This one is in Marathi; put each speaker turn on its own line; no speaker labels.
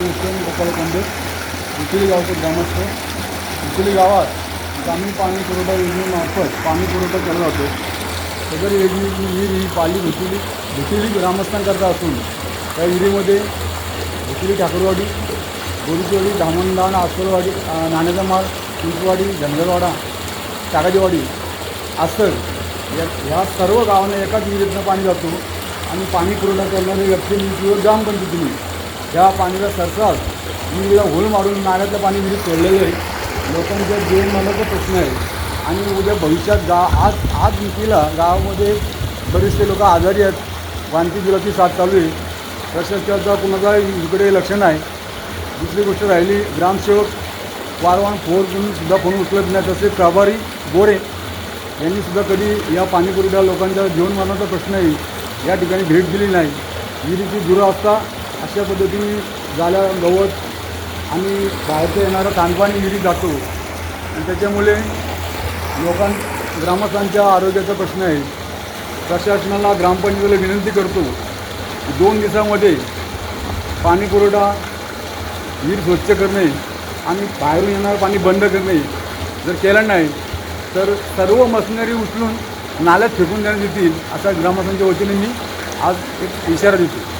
हुसेन गोपाळ कोंडे गावचे ग्रामस्थ. उचली गावात ग्रामीण पाणी पुरवठा योजनेमार्फत पाणी पुरवठा केला जातो. सदर योजनेची विहीर ही पाली भुतिली भुतिली ग्रामस्थांकरता असून त्या विहिरीमध्ये भुतिली ठाकरवाडी बोरीचवाडी धामणदाण आसरवाडी नाण्याचा माळ चिंचवाडी जंगलवाडा टाकाजीवाडी आस्तर या ह्या सर्व गावांना एकाच विहिरीतनं पाणी जातो आणि पाणी पुरवठा करणारे व्यक्ती किंवा ग्रामपंचायतीने या पाणीला सरसाल विहिरीला होल मारून नाल्यातलं पाणी विहिरीत सोडलेलं आहे. लोकांच्या जीवनमानाचा प्रश्न आहे. आणि उद्या भविष्यात गा आज आज विकीला गावामध्ये बरेचसे लोक आजारी आहेत. वांती दुराची साथ चालू आहे. प्रशासनाचा कुणाचा इकडे लक्ष नाही. दुसरी गोष्ट राहिली ग्रामसेवक वारवान फोन करून सुद्धा फोन उचलत नाही. तसे प्रभारी गोरे यांनीसुद्धा कधी या पाणीपुरीला लोकांच्या जीवनमानाचा प्रश्न आहे. या ठिकाणी भेट दिली नाही. विहिरीची दुरावस्था अशा पद्धतीने झाल्या गवत आणि बाहेरचं येणारं ताणपाणी विहिरीत जातो. आणि त्याच्यामुळे लोकां ग्रामस्थांच्या आरोग्याचा प्रश्न आहे. प्रशासनाला ग्रामपंचायतीला विनंती करतो दोन दिवसामध्ये पाणी पुरवठा विहीर स्वच्छ करणे आणि बाहेरून येणारं पाणी बंद करणे जर केलं नाही तर सर्व मशिनरी उचलून नाल्यात फेकून देण्यात येतील असा ग्रामस्थांच्या वतीने मी आज एक इशारा देतो.